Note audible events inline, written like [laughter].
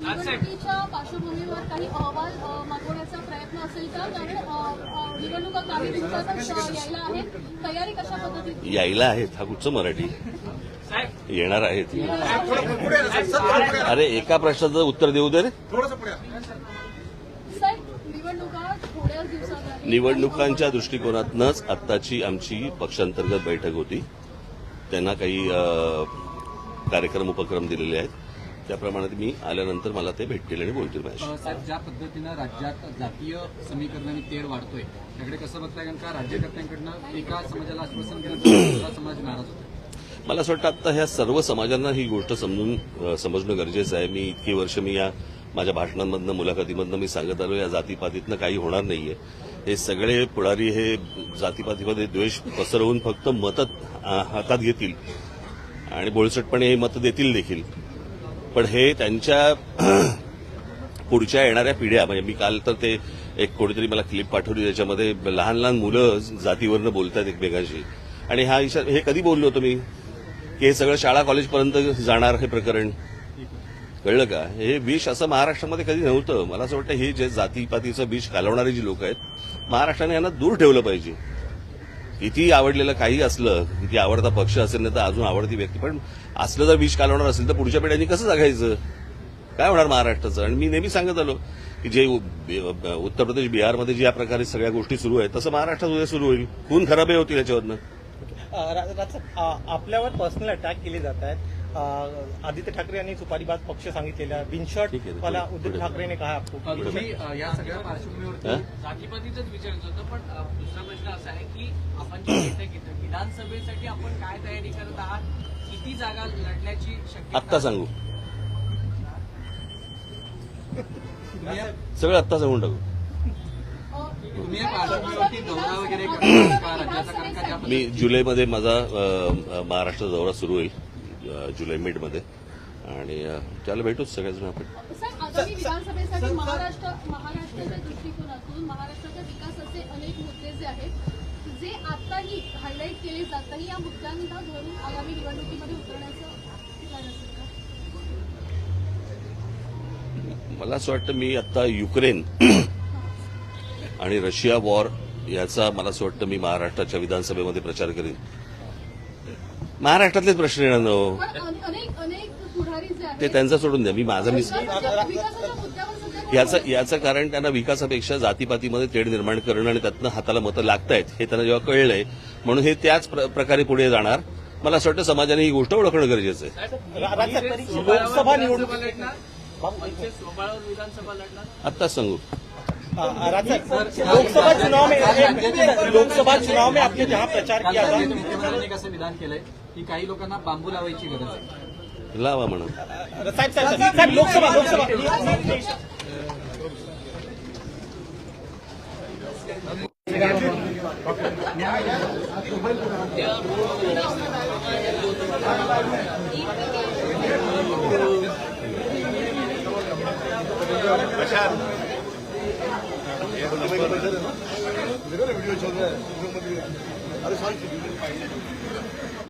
निवडणुकीच्या पार्श्वभूमीवर काही अहवाल अ, मागवण्याचा प्रयत्न असेल का कारण अ, अ, निवडणुका काही दिवसातच अ, यायला आहेत तयारी कशा पद्धतीने? यायला आहेत हा कुठचं मराठी. येणार आहेत अरे एका प्रश्नाचं उत्तर देऊ दे रे. निवडणुकांच्या दृष्टिकोनातनंच आत्ताची आमची पक्षांतर्गत बैठक होती. त्यांना काही कार्यक्रम उपक्रम दिलेले आहेत. त्याप्रमाणे मी आल्यानंतर मला ते भेटतील आणि बोलतील माझ्याशी. ज्या पद्धतीनं राज्यात जातीय समीकरणाने तेढ वाढतोय त्याकडे कसं बघताय? कारण का राज्यकर्त्यांकडनं एका समाजाला आश्वासन दिलं समाज नाराज होतो मला असं वाटतं आता ह्या सर्व समाजांना ही गोष्ट समजून समजणं गरजेचं आहे. मी इतकी वर्ष मी या माझ्या भाषणांमधनं मुलाखतीमधनं मी सांगत आलो या जातीपातीतनं काही होणार नाहीये. हे सगळे पुढारी हे जातीपातीमध्ये द्वेष पसरवून फक्त मतं हातात घेतील आणि बोळसटपणे हे मतं देतील देखील. पण हे त्यांच्या [clears throat] पुढच्या येणाऱ्या पिढ्या म्हणजे मी काल तर ते एक कोणीतरी मला क्लिप पाठवली त्याच्यामध्ये लहान लहान मुलं जातीवरनं बोलतात एकमेकांशी. आणि हा इशा हे कधी बोललो होतो मी? की हे सगळं शाळा कॉलेजपर्यंत जाणार हे प्रकरण. कळलं का? हे विष असं महाराष्ट्रामध्ये कधी नव्हतं. मला असं वाटतं हे जे जातीपातीचं विष घालवणारी जी लोक आहेत महाराष्ट्राने यांना दूर ठेवलं पाहिजे. किती आवडलेलं काही असलं किती आवडता पक्ष असेल नाही तर अजून आवडती व्यक्ती. पण असलं जर विष कालवणार असेल तर पुढच्या पिढ्यांनी कसं जगायचं? काय होणार महाराष्ट्राचं? आणि मी नेहमी सांगत आलो की जे उत्तर प्रदेश बिहारमध्ये ज्या प्रकारे सगळ्या गोष्टी सुरू आहेत तसं महाराष्ट्रात उद्या सुरू होईल. खून खराबही होतील याच्यावरनं. राज- आपल्यावर पर्सनल अटॅक केले जात आहेत. आदित्य ठाकरे यांनी सुपारीबाज पक्ष सांगितलेला बिनशॉट वाला पुढे- उद्धव पुढे. ठाकरे ने कहा या सगळ्या पार्श्वभूमीवरती हा? विचारायचं होतं पण दुसरा प्रश्न असा आहे की आपण घेतो विधानसभेसाठी आपण काय तयारी करत आहात? किती जागा लढण्याची शक्यता आत्ता सांगू. सगळं आत्ता सांगून टाकू. मी जुलैमध्ये माझा महाराष्ट्र दौरा सुरू होईल. जुलै मिडमध्ये. आणि त्याला भेटूच सगळेजण आपण. साहेब आगामी विधानसभेसाठी महाराष्ट्र महाराष्ट्राच्या दृष्टिकोनातून महाराष्ट्राच्या विकासाचे अनेक मुद्दे जे आहेत जे आताही हायलाईट केले जात नाही या मुद्द्यांना धरून आगामी निवडणुकीमध्ये उतरण्याचं plan असेल का? मला असं वाटतं मी आता युक्रेन आणि रशिया वॉर याचा मला असं वाटतं मी महाराष्ट्राच्या विधानसभेमध्ये प्रचार करेन. महाराष्ट्रातलेच प्रश्न येणार ना हो. ते त्यांचा सोडून द्या. मी माझा मी विकासाच्या विकासाच्या मुद्द्यावर सध्या याचं याचं कारण त्यांना विकासापेक्षा जातीपातीमध्ये तेढ निर्माण करणं आणि त्यातनं हाताला मतं लागतायत हे त्यांना जेव्हा कळलंय म्हणून हे त्याच प्र- प्रकारे पुढे जाणार. मला असं वाटतं समाजाने ही गोष्ट ओळखणं गरजेचं आहे. लोकसभा निवडणूक आत्ताच सांगू. लोकसभा चुनाव में लोकसभा चुनाव में आपने जहां प्रचार काल किया था विधान केलंय? की काही लोकांना बांबू लावायची गरज आहे. लावा म्हणून साहेब लोकसभा लोकसभा.